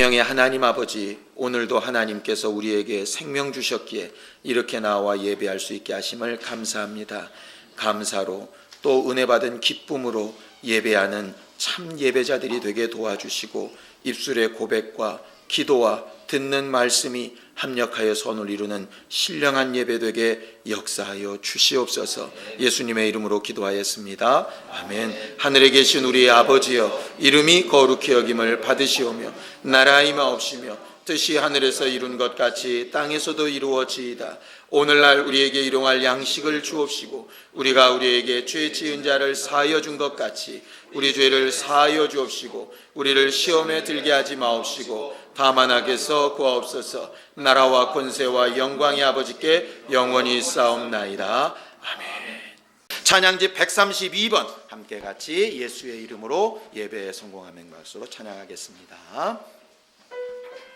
생명의 하나님 아버지, 오늘도 하나님께서 우리에게 생명 주셨기에 이렇게 나와 예배할 수 있게 하심을 감사합니다. 감사로 또 은혜 받은 기쁨으로 예배하는 참 예배자들이 되게 도와주시고 입술의 고백과 기도와 듣는 말씀이 합력하여 선을 이루는 신령한 예배 되게 역사하여 주시옵소서. 예수님의 이름으로 기도하였습니다. 아멘. 하늘에 계신 우리 아버지여 이름이 거룩히 여김을 받으시오며 나라 임하옵시며 뜻이 하늘에서 이룬 것 같이 땅에서도 이루어지이다. 오늘날 우리에게 일용할 양식을 주옵시고 우리가 우리에게 죄 지은 자를 사하여 준 것 같이 우리 죄를 사하여 주옵시고 우리를 시험에 들게 하지 마옵시고 다만 악에서 구하옵소서. 나라와 권세와 영광이 아버지께 영원히 싸움나이다. 아멘. 찬양지 132번 함께 같이 예수의 이름으로 예배에 성공하는 것으로 찬양하겠습니다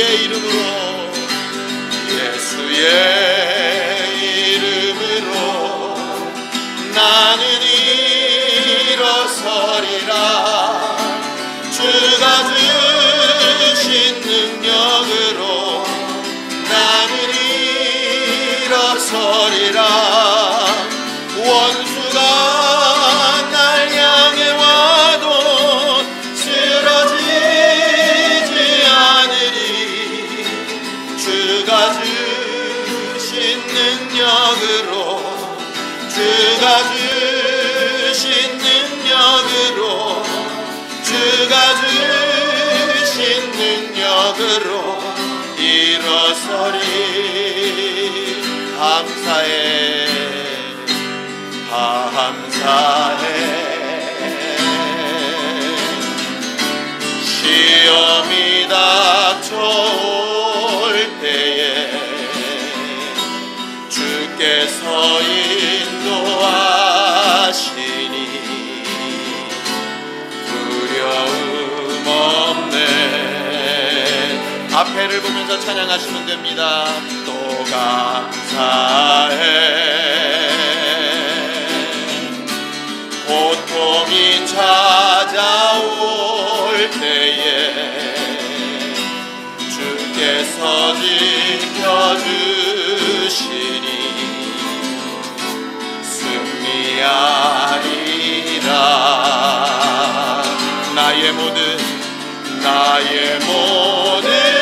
예수의 이름으로 예수의 이름으로 나는 일어서리라. 주가 주신 능력으로 나는 일어서리라 주께서 인도하시니. 두려움 없네. 앞에를 보면서 찬양하시면 됩니다. 또 감사해 승리하리라 나의 모든 나의 모든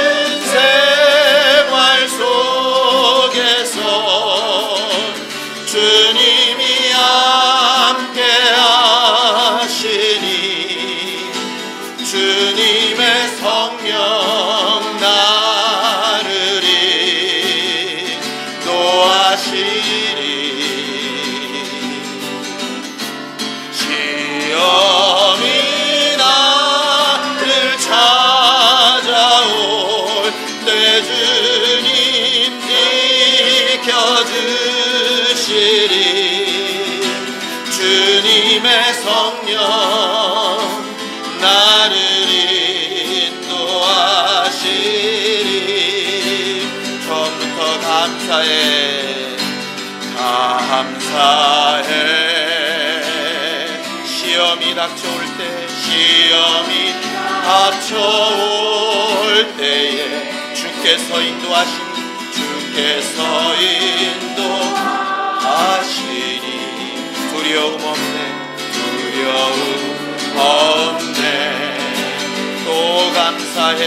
처음부터 감사해. 감사해. 시험이 닥쳐올 때 시험이 닥쳐올 때에 주께서 인도하시니 주께서 인도하시니. 두려움 없네 두려움 없네. 또 감사해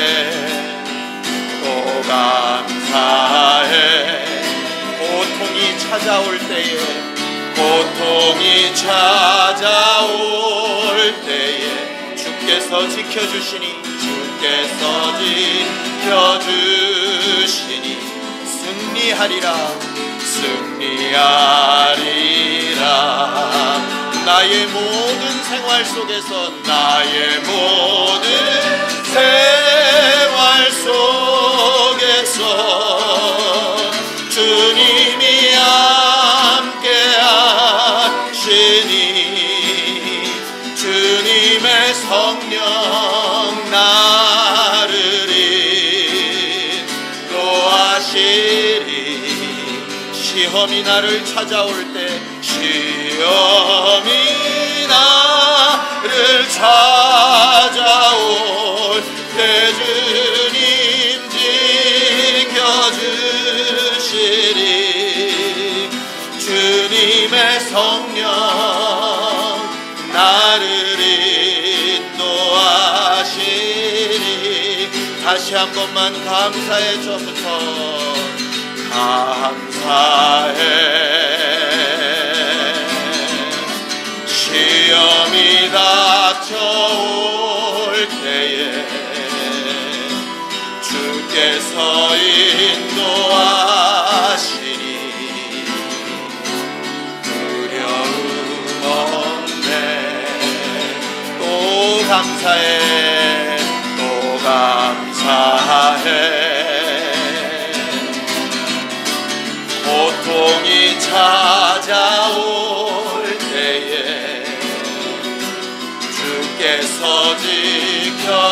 또 감사해 찾아올 때에 고통이 찾아올 때에 주께서 지켜주시니 주께서 지켜주시니 승리하리라 승리하리라. 나의 모든 생활 속에서 나의 모든 생활 속 주님이 함께 하시니 주님의 성령 나를 인도하시리. 시험이 나를 찾아올 때 시험이 나를 찾아올 때 주 한 번만 감사의 저부터 감사해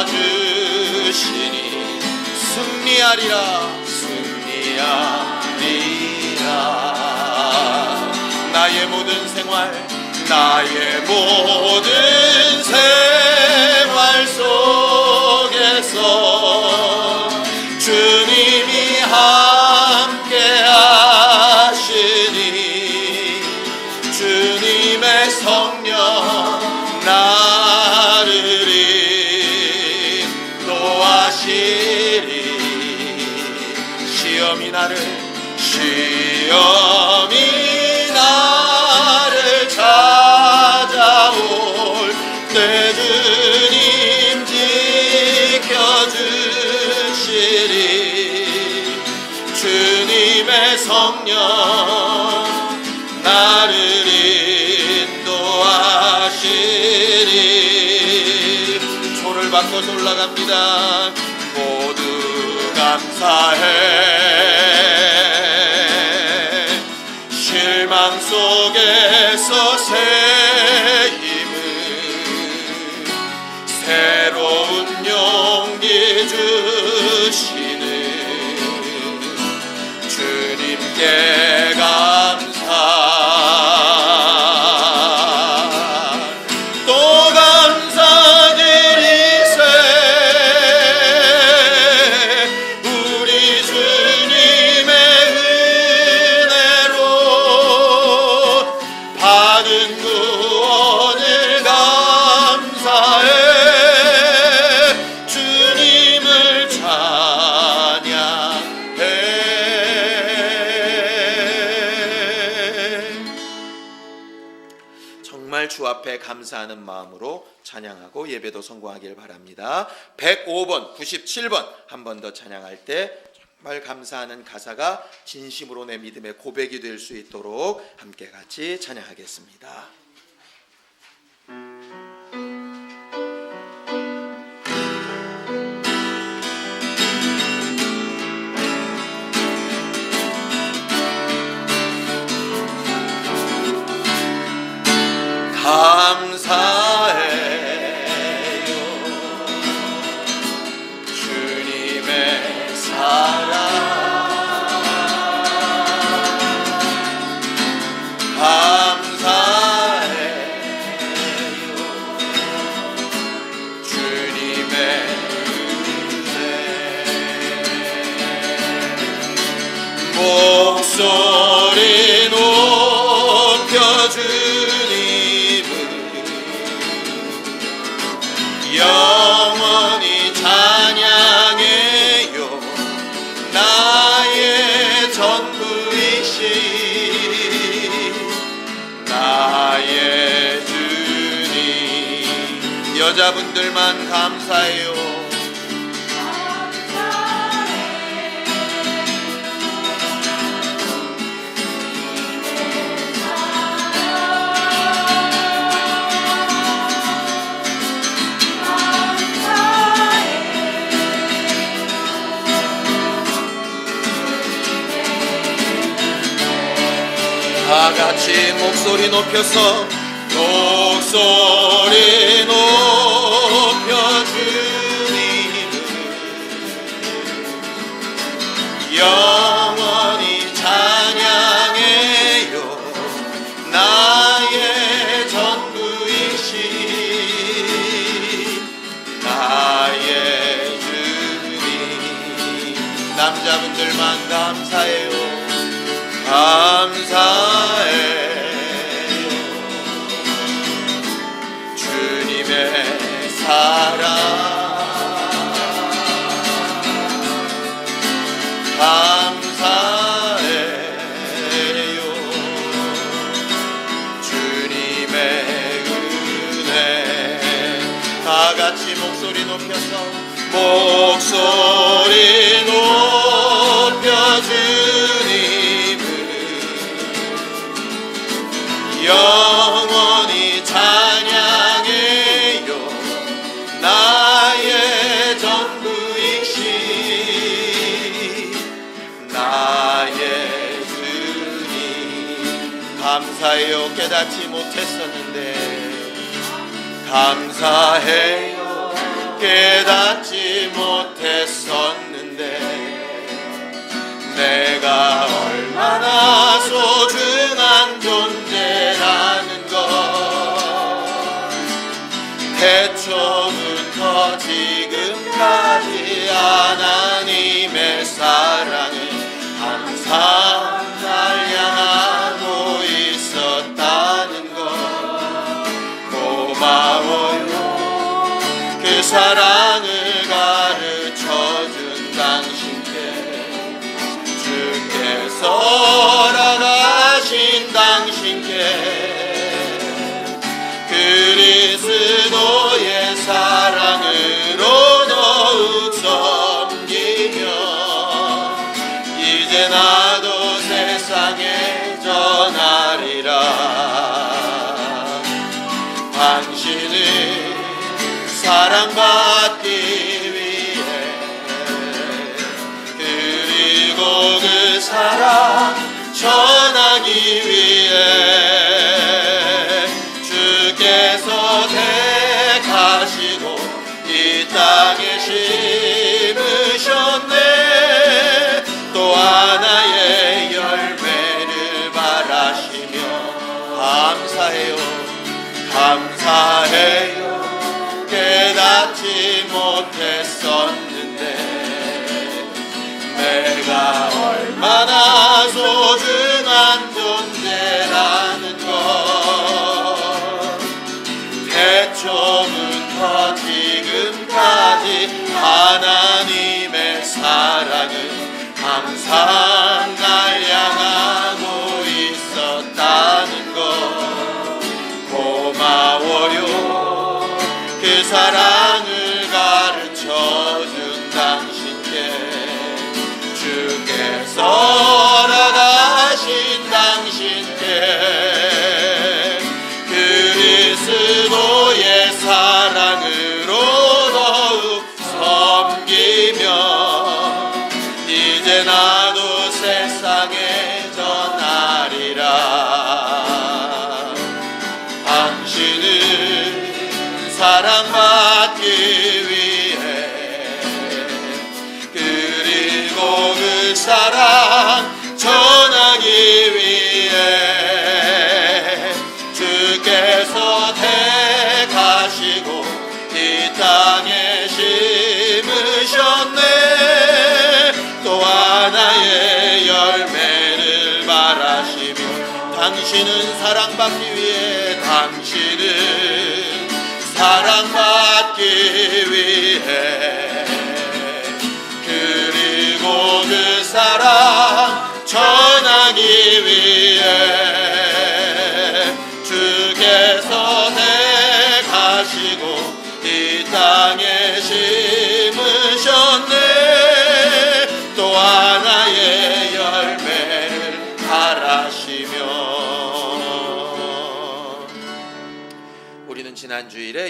주시니 승리하리라. 승리하리라. 나의 모든 생활 나의 모든 생활 시험이 나를 시험이 나를 찾아올 때 주님 지켜주시리. 주님의 성령 나를 인도하시리. 손을 바꿔서 올라갑니다. 모두 감사해. 실망 속에서 새 찬양하고 예배도 성공하길 바랍니다. 105번, 97번 한 번 더 찬양할 때 정말 감사하는 가사가 진심으로 내 믿음의 고백이 될 수 있도록 함께 같이 찬양하겠습니다. 감사 분들만 감사해요. 다 같이 목소리 높여서 목소리 감사해. 주님의 사랑. 감사해요. 주님의 은혜. 다 같이 목소리 높여서 감사해요. 깨닫지 못했어요. 啊。high. 사랑받기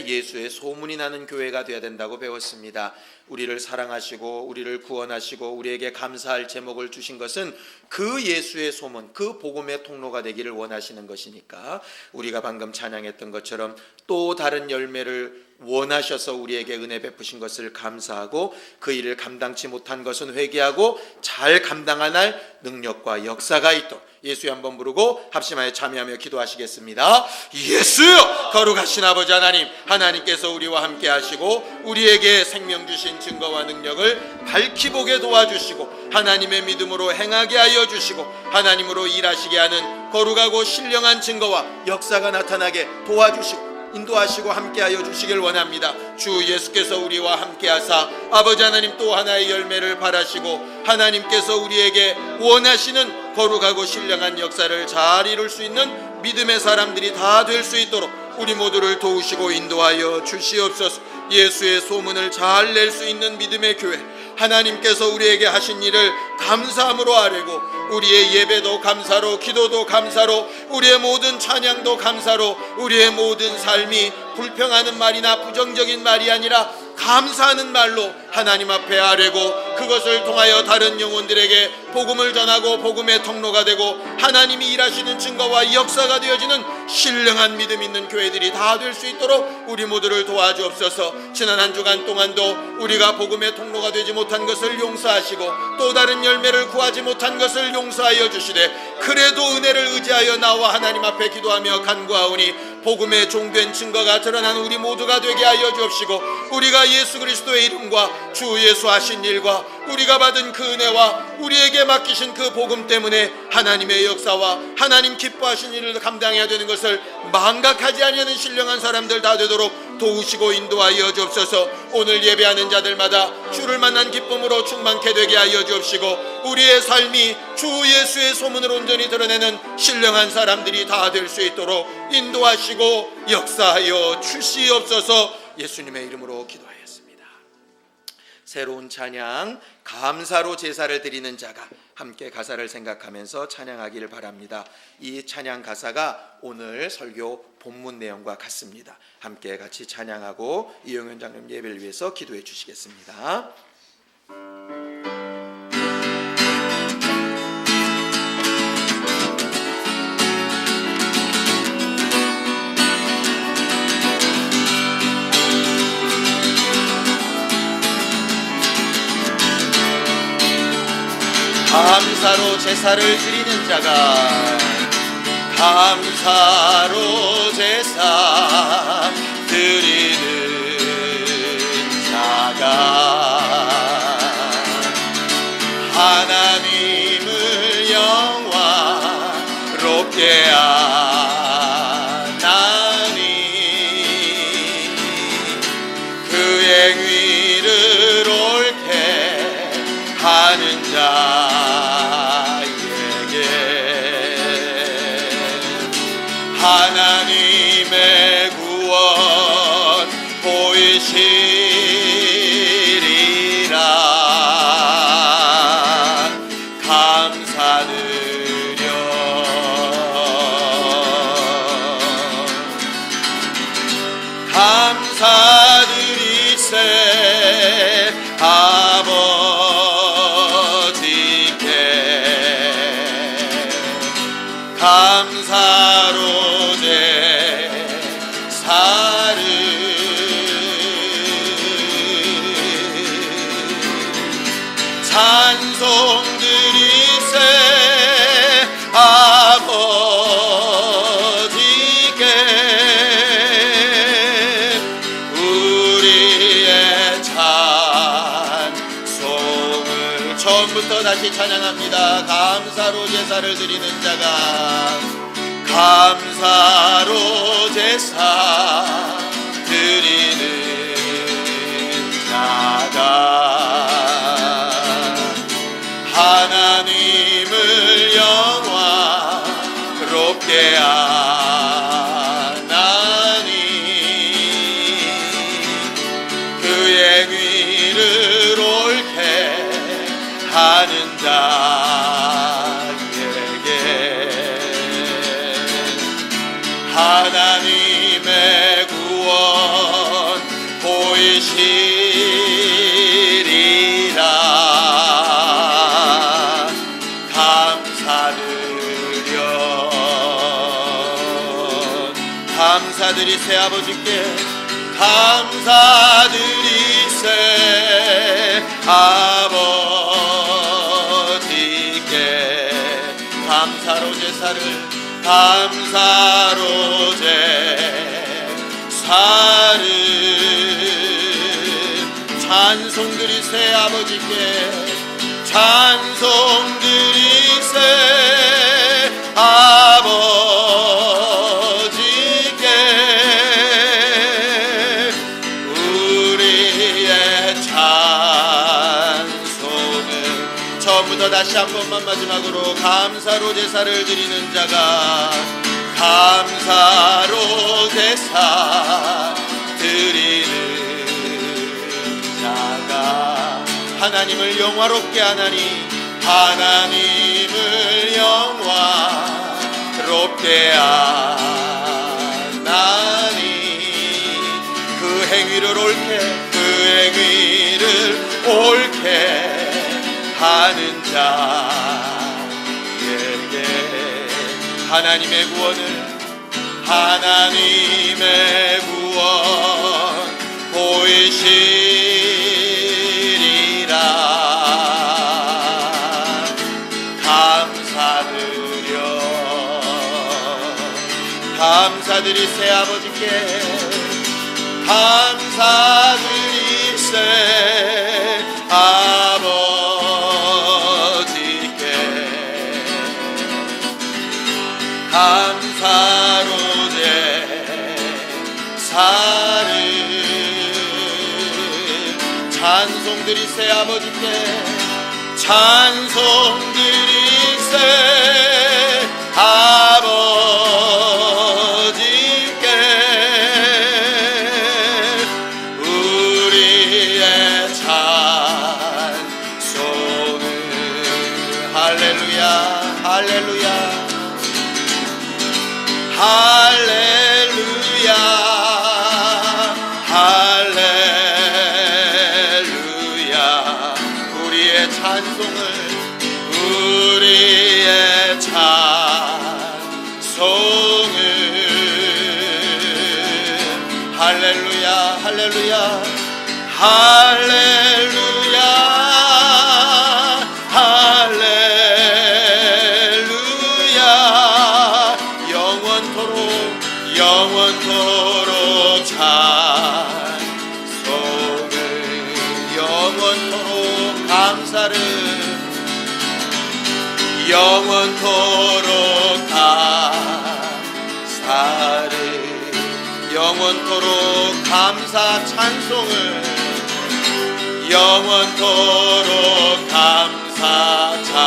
예수의 소문이 나는 교회가 되어야 된다고 배웠습니다. 우리를 사랑하시고 우리를 구원하시고 우리에게 감사할 제목을 주신 것은 그 예수의 소문, 그 복음의 통로가 되기를 원하시는 것이니까 우리가 방금 찬양했던 것처럼 또 다른 열매를 원하셔서 우리에게 은혜 베푸신 것을 감사하고 그 일을 감당치 못한 것은 회개하고 잘 감당할 능력과 역사가 있도록 예수의 한번 부르고 합심하여 참여하며 기도하시겠습니다. 예수여 거룩하신 아버지 하나님 하나님께서 우리와 함께 하시고 우리에게 생명 주신 증거와 능력을 밝히 보게 도와주시고 하나님의 믿음으로 행하게 하여 주시고 하나님으로 일하시게 하는 거룩하고 신령한 증거와 역사가 나타나게 도와주시고 인도하시고 함께하여 주시길 원합니다. 주 예수께서 우리와 함께하사 아버지 하나님 또 하나의 열매를 바라시고 하나님께서 우리에게 원하시는 거룩하고 신령한 역사를 잘 이룰 수 있는 믿음의 사람들이 다 될 수 있도록 우리 모두를 도우시고 인도하여 주시옵소서. 예수의 소문을 잘 낼 수 있는 믿음의 교회 하나님께서 우리에게 하신 일을 감사함으로 아뢰고 우리의 예배도 감사로 기도도 감사로 우리의 모든 찬양도 감사로 우리의 모든 삶이 불평하는 말이나 부정적인 말이 아니라 감사하는 말로 하나님 앞에 아뢰고 그것을 통하여 다른 영혼들에게 복음을 전하고 복음의 통로가 되고 하나님이 일하시는 증거와 역사가 되어지는 신령한 믿음 있는 교회들이 다 될 수 있도록 우리 모두를 도와주옵소서. 지난 한 주간 동안도 우리가 복음의 통로가 되지 못한 것을 용서하시고 또 다른 열매를 구하지 못한 것을 용서하여 주시되 그래도 은혜를 의지하여 나와 하나님 앞에 기도하며 간구하오니 복음의 종된 증거가 드러난 우리 모두가 되게 하여 주옵시고 우리가 예수 그리스도의 이름과 주 예수 하신 일과 우리가 받은 그 은혜와 우리에게 맡기신 그 복음 때문에 하나님의 역사와 하나님 기뻐하신 일을 감당해야 되는 것을 망각하지 아니하는 신령한 사람들 다 되도록 도우시고 인도하여 주옵소서 오늘 예배하는 자들마다 주를 만난 기쁨으로 충만케 되게 하여 주옵시고 우리의 삶이 주 예수의 소문을 온전히 드러내는 신령한 사람들이 다 될 수 있도록 인도하시고 역사하여 주시옵소서 예수님의 이름으로 기도하였습니다. 새로운 찬양 감사로 제사를 드리는 자가 함께 가사를 생각하면서 찬양하기를 바랍니다. 이 찬양 가사가 오늘 설교 본문 내용과 같습니다. 함께 같이 찬양하고 이용현 장님 예배를 위해서 기도해 주시겠습니다. 감사로 제사를 드리는 자가 감 사로 제사 드리는 자가 하나님을 영화롭게 하나니 그 행위를 옳게 하는 자 다시 찬양합니다. 감사로 제사를 드리는 자가 감사로 제사 드리는 자가 하는 자에게 하나님의 구원 보이시리라. 감사드려. 감사드리세 아버지께. 감사드리세 아 감사로 제사를 찬송 드리세 아버지께 찬송 드리세 아버지 다시 한 번만 마지막으로 감사로 제사를 드리는 자가 감사로 제사 드리는 자가 하나님을 영화롭게 하나니 하나님을 영화롭게 하나니 그 행위를 옳게 그 행위를 옳게 하는 자에게 하나님의 구원을 하나님의 구원 보이시리라. 감사드려. 감사드리세 아버지께 감사 사를 찬송 드리세 아버지께 찬송 드리세 아 할렐루야 할렐루야. 할렐루야 감사 찬송을 영원토록 감사 찬송